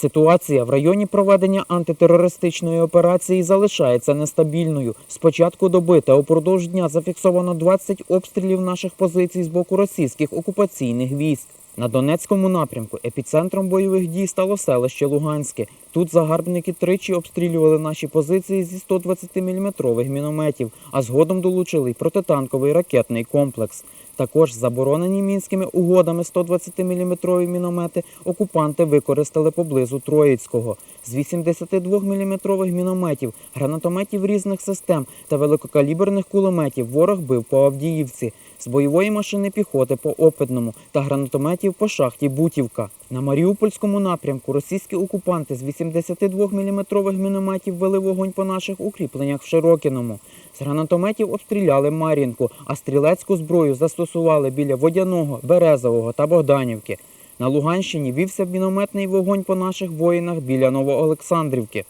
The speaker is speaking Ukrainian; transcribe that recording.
Ситуація в районі проведення антитерористичної операції залишається нестабільною. З початку доби та упродовж дня зафіксовано 20 обстрілів наших позицій з боку російських окупаційних військ. На Донецькому напрямку епіцентром бойових дій стало селище Луганське. Тут загарбники тричі обстрілювали наші позиції зі 120-мм мінометів, а згодом долучили й протитанковий ракетний комплекс. Також заборонені мінськими угодами 120-мм міномети окупанти використали поблизу Троїцького. З 82-мм мінометів, гранатометів різних систем та великокаліберних кулеметів ворог бив по Авдіївці, з бойової машини піхоти по Опитному та гранатометів по шахті Бутівка. На Маріупольському напрямку російські окупанти з 82-мм мінометів вели вогонь по наших укріпленнях в Широкіному. З гранатометів обстріляли Мар'їнку, а стрілецьку зброю застосували біля Водяного, Березового та Богданівки. На Луганщині вівся мінометний вогонь по наших воїнах біля Новоолександрівки.